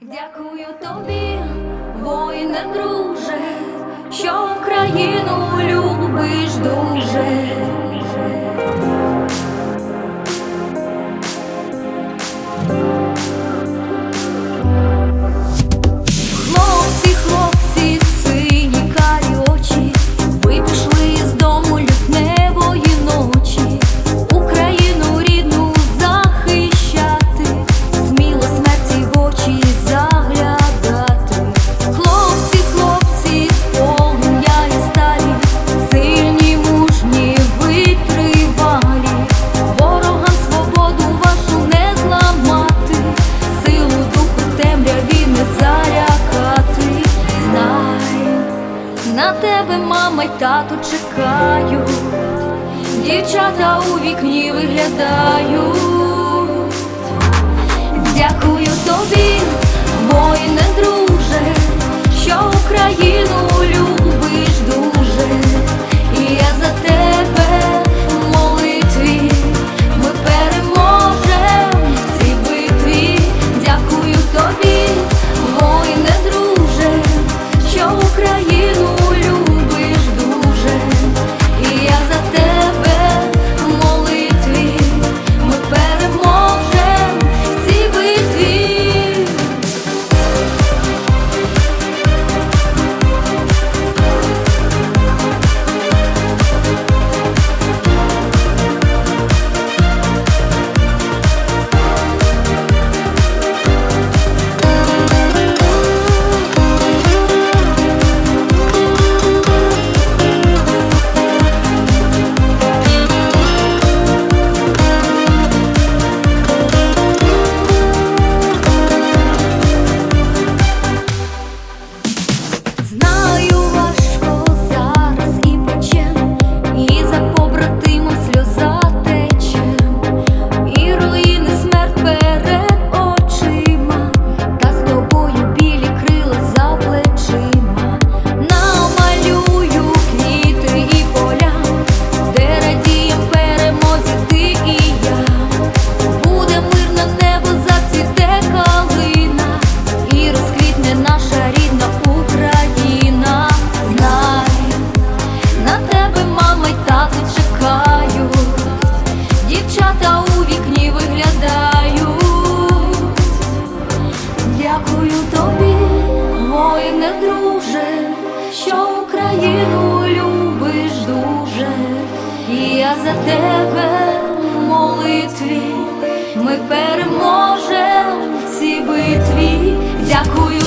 Дякую тобі, воїне, друже, що Україну любиш дуже. мама й тату чекають, дівчата у вікні виглядають, дякую тобі. Україну любиш дуже, і я за тебе в молитві, ми переможемо в цій битві. Дякую.